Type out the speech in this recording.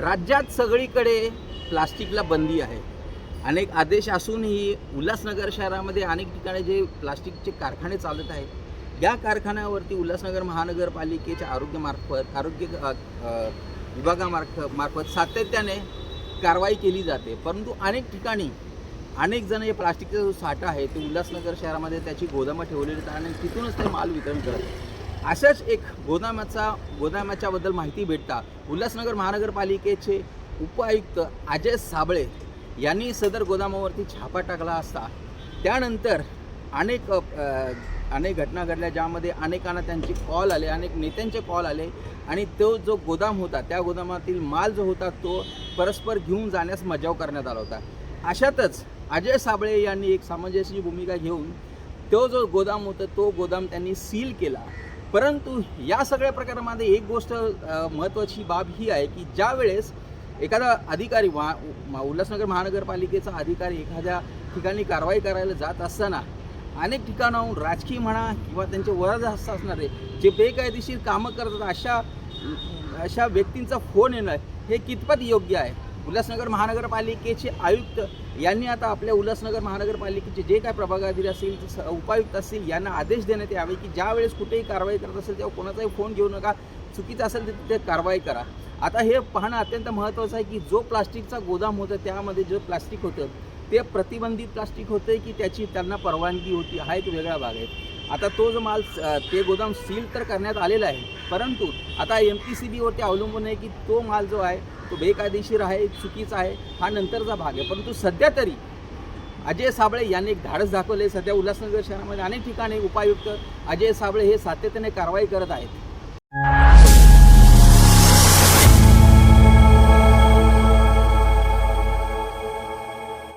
राज्यात सगळीकडे प्लास्टिकला बंदी आहे अनेक आदेश असूनही उल्हासनगर शहरामध्ये अनेक ठिकाणी जे प्लास्टिकचे कारखाने चालत आहेत या कारखान्यावरती उल्हासनगर महानगरपालिकेच्या आरोग्यमार्फत आरोग्य विभागामार्फ मार्फत सातत्याने कारवाई केली जाते परंतु अनेक ठिकाणी अनेक जण हे प्लास्टिकचा जो साठा आहे ते उल्हासनगर शहरामध्ये त्याची गोदामं ठेवलेली आहेत आणि तिथूनच ते माल वितरण करत आहेत. अशाच एक गोदामाचा गोदामाच्याबद्दल माहिती भेटता उल्हासनगर महानगरपालिकेचे उपायुक्त अजय साबळे यांनी सदर गोदामावरती छापा टाकला असता. त्यानंतर अनेक अनेक घटना घडल्या ज्यामध्ये अनेकांना त्यांचे कॉल आले अनेक नेत्यांचे कॉल आले आणि तो जो गोदाम होता त्या गोदामातील माल जो होता तो परस्पर घेऊन जाण्यास मजाव करण्यात आला होता. अशातच अजय साबळे यांनी एक सामंजस्याची भूमिका घेऊन तो जो गोदाम होता तो गोदाम त्यांनी सील केला. परंतु या सगळ्या प्रकारामध्ये एक गोष्ट महत्त्वाची बाब ही आहे की ज्या वेळेस एखादा अधिकारी वा उल्हासनगर महानगरपालिकेचा अधिकारी एखाद्या ठिकाणी कारवाई करायला जात असताना अनेक ठिकाणाहून राजकीय म्हणा किंवा त्यांचे वरदहस्त असणारे जे बेकायदेशीर कामं करतात अशा अशा व्यक्तींचा फोन येणं हे कितपत योग्य आहे? उल्हासनगर महानगरपालिकेचे आयुक्त यांनी आता आपल्या उल्हासनगर महानगरपालिकेचे जे काय प्रभागाधीर असतील स- उपायुक्त असतील यांना आदेश देण्यात यावे की ज्यावेळेस कुठेही कारवाई करत असेल तेव्हा कोणाचाही फोन घेऊ नका. चुकीचं असेल तर तिथे कारवाई करा. आता हे पाहणं अत्यंत महत्त्वाचं आहे की जो प्लास्टिकचा गोदाम होता त्यामध्ये जे प्लास्टिक होतं ते प्रतिबंधित प्लास्टिक होतं की त्याची त्यांना परवानगी होती हा एक वेगळा भाग आहे. आता तो जो माल ते गोदाम सील तर करण्यात आलेला आहे परंतु आता एम पी सी बीवरती अवलंबून आहे की तो माल जो आहे तो बेकायदेशीर आहे चुकीचा आहे हा नंतरचा भाग आहे. परंतु सध्या तरी अजय साबळे यांनी एक धाडस दाखवले सध्या उल्हासनगर शहरामध्ये अनेक ठिकाणी उपायुक्त अजय साबळे हे सातत्याने कारवाई करत आहेत.